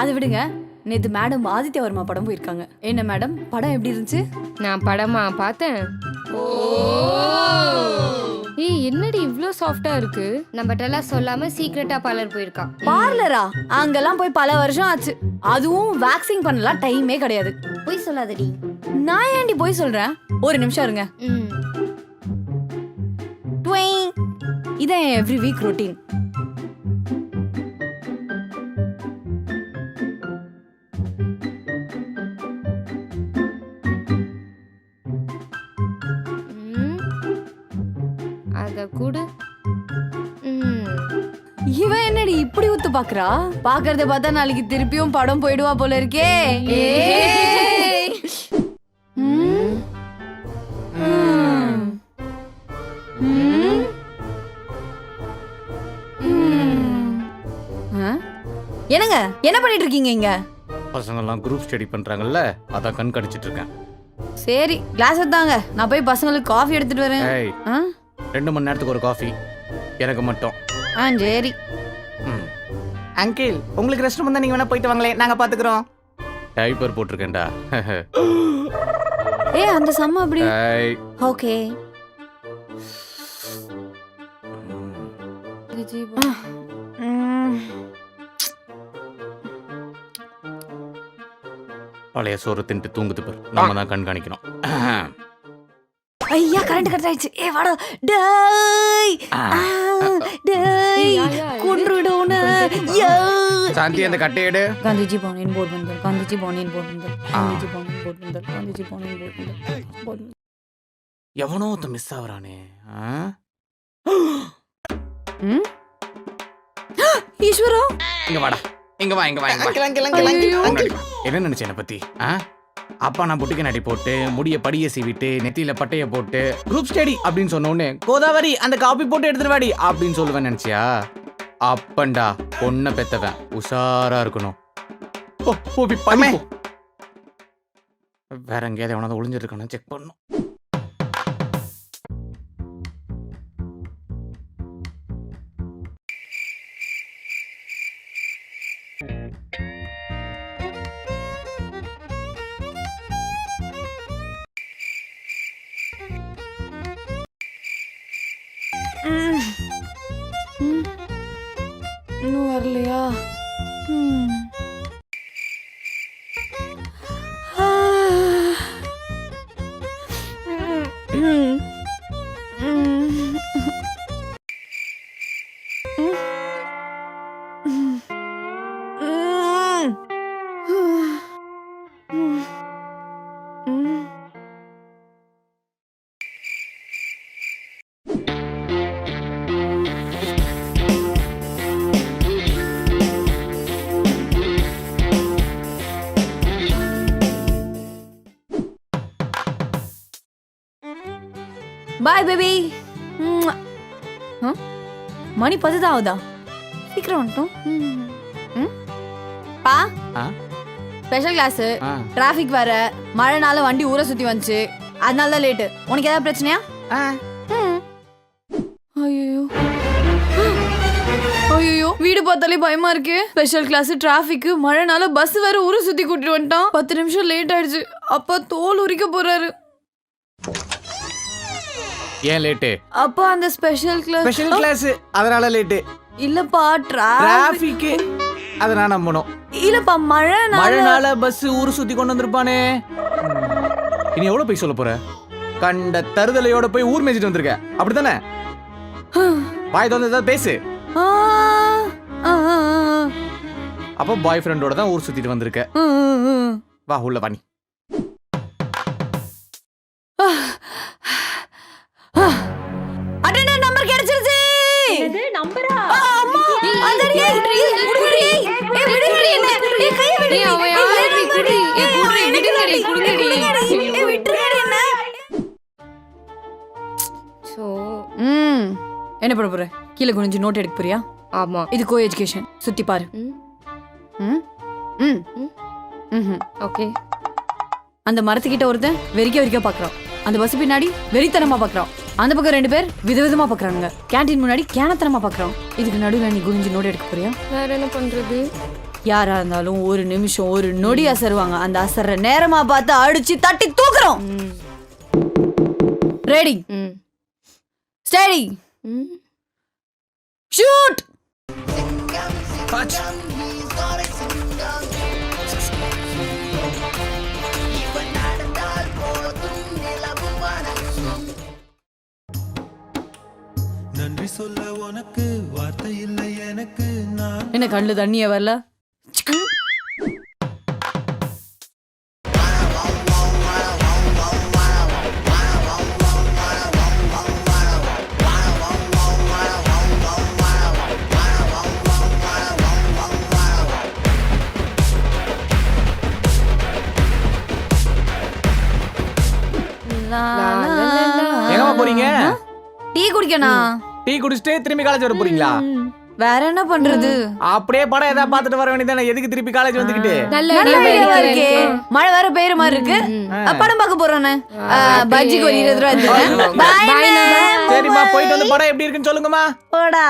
அதை விடுங்க. நேத்து மேடம் ஆதித்ய வர்மா படம் போயிருக்காங்க. என்ன மேடம் படம் எப்படி இருந்துச்சு? நான் படமா பார்த்தேன். ஏய் என்னடி இவ்ளோ சாஃப்டா இருக்கு? நம்மகிட்டலாம் சொல்லாம சீக்கிரட்டா பார்லர் போயிருக்கா. பார்லரா அங்கெல்லாம் போய் பல வருஷம் ஆச்சு. அதுவும் வேக்சிங் பண்ணலாம் டைமே கிடையாது. போய் சொல்லாதடி. நான் ஏன்டி போய் சொல்றேன்? ஒரு நிமிஷம் இருங்க. இதான் எவ்ரி வீக் ரொட்டீன் கூடு? ம். இவன் என்னடி இப்படி ஊத்து பாக்குறா? பாக்குறத பார்த்தா நாளைக்கு திருப்பியும் படம் போயிடுவா போல இருக்கே? என்னங்க? என்ன பண்ணிட்டு இருக்கீங்க இங்க? பசங்கெல்லாம் குரூப் ஸ்டடி பண்றாங்கல்ல அதான் கண் கடிச்சிட்டு இருக்கேன். சரி கிளாஸ் எடுத்தாங்க நான் போய் பசங்களுக்கு காஃபி எடுத்துட்டு வரேன்? ரெண்டு மணி நேரத்துக்கு ஒரு காஃபி எனக்கு மட்டும். ஆ சரி. அங்கிள் உங்களுக்கு ரெஸ்ட் ரூம் தான் நீங்க வேணா போயிட்டு வாங்களேன். நாங்க பாத்துக்கிறோம். டைப்பர் போட்டிருக்கேன்டா. ஏ அந்த சம்ம அப்படி. ஓகே பழைய சோறு தின்ட்டு தூங்குது பாரு. நம்ம தான் கண்காணிக்கணும். ஐயா கரண்ட் கட் ஆயிடுச்சு. ஏ வாடா. டேய். டேய். கொன்றுடுன யா. சாந்தி அந்த கட்டையடு காந்திஜி போனின் போர்ட் வந்து காந்திஜி போனின் போர்ட் வந்து காந்திஜி போனின் போர்ட் வந்து காந்திஜி போனின் போர்ட் வந்து எவனோ ஒருத்த மிஸ் ஆகுறானே. ஈஸ்வரா? இங்க வாடா. இங்க வா இங்க வா இங்க வா. என்ன நினைச்சேன் பத்தி? ஆ? அப்பா நான் புட்டிக்கு நடி போட்டு முடிய படிய சீவிட்டு நெத்தியில பட்டைய போட்டு குரூப் ஸ்டடி அப்படின்னு சொன்ன உடனே கோதாவரி அந்த காப்பி போட்டு எடுத்துட்டு வாடி அப்படின்னு சொல்லுவேன் நினைச்சியா? அப்பண்டா பொண்ணை பெத்தவன் உஷாரா இருக்கணும். வேற எங்கேயாவது எவனாவது ஒளிஞ்சிருக்கானு செக் பண்ணும் பாய் பேபி மணி பத்து தான் ஆகுதா சீக்கிரம் வந்துட்டோம்? பா? Special class. டிராஃபிக் வேற மழைனால வண்டி ஊரை சுத்தி வந்துச்சு அதனால தான் லேட்டு உனக்கு ஏதாவது பிரச்சனையா ஐயோ ஐயோ வீடு பார்த்தாலே பயமா இருக்கு ஸ்பெஷல் கிளாஸ் டிராஃபிக் மழைனால பஸ் வேற ஊரை சுத்தி கூட்டிட்டு வந்துட்டான் பத்து நிமிஷம் லேட் ஆயிடுச்சு அப்பா தோல் உரிக்க போறாரு ஏன் லேட்டு அப்பா அந்த ஸ்பெஷல் கிளாஸ் ஸ்பெஷல் கிளாஸ் அதனால லேட்டு இல்லப்பா டிராஃபிக் அதை நான் நம்பணும். இல்லப்பா மழை மழைனால பஸ் ஊர் சுத்தி கொண்டு வந்திருப்பானே. இனி எவ்வளவு போய் சொல்ல போற? கண்ட தருதலையோட போய் ஊர் மேய்ச்சிட்டு வந்திருக்க. அப்படித்தானே? வாய் திறந்து ஏதாவது பேசு. அப்போ பாய் ஃப்ரெண்டோட தான் ஊர் சுத்திட்டு வந்திருக்க. வா உள்ள வாணி என்ன. பண்ண போற? கீழே குனிஞ்சு நோட் எடுக்க போறியா? ஆமா. இது கோ எஜுகேஷன் சுத்தி பாரு. ம். ம்? ம். ஓகே. அந்த மரத்துக்கிட்ட ஒருத்தன் வெறிக்க வெறிக்க பாக்குறான். அந்த பஸ் பின்னாடி வெறித்தனமா பாக்குறான். அந்த பக்கம் ரெண்டு பேர் விதவிதமா பாக்குறாங்க கேண்டீன் முன்னாடி கேனத்தனமா பாக்குறோம் இதுக்கு நடுவுல நீ குனிஞ்சு நோடி எடுக்க போறியா? வேற என்ன பண்றது? யாரா இருந்தாலும் ஒரு நிமிஷம் ஒரு நொடி அசருவாங்க அந்த அசர்ற நேரமா பார்த்து அடிச்சு தட்டி தூக்குறோம். ரெடி ம், ஸ்டடி ம். ஷூட் நன்றி சொல்ல உனக்கு வார்த்தை இல்லை எனக்கு. நான் என்ன கண்ணுல தண்ணிய வரல? எங்கம்மா போறீங்க? டீ குடிக்கணும். டீ குடிச்சிட்டு திரும்பி காலேஜ் வர போறீங்களா? வேற என்ன பண்றது? அப்படியே படம் ஏதாவது பார்த்துட்டு வர வேண்டியதானே எதுக்கு திருப்பி காலேஜ் வந்துகிட்டு நல்ல இருக்கு. மழை வேற பெய்யுற மாதிரி இருக்கு. படம் பார்க்க போறோன்னு பஜ்ஜிக்கு ஒரு இருபது ரூபா. சரிம்மா போயிட்டு வந்து படம் எப்படி இருக்குன்னு சொல்லுங்கம்மா. போடா.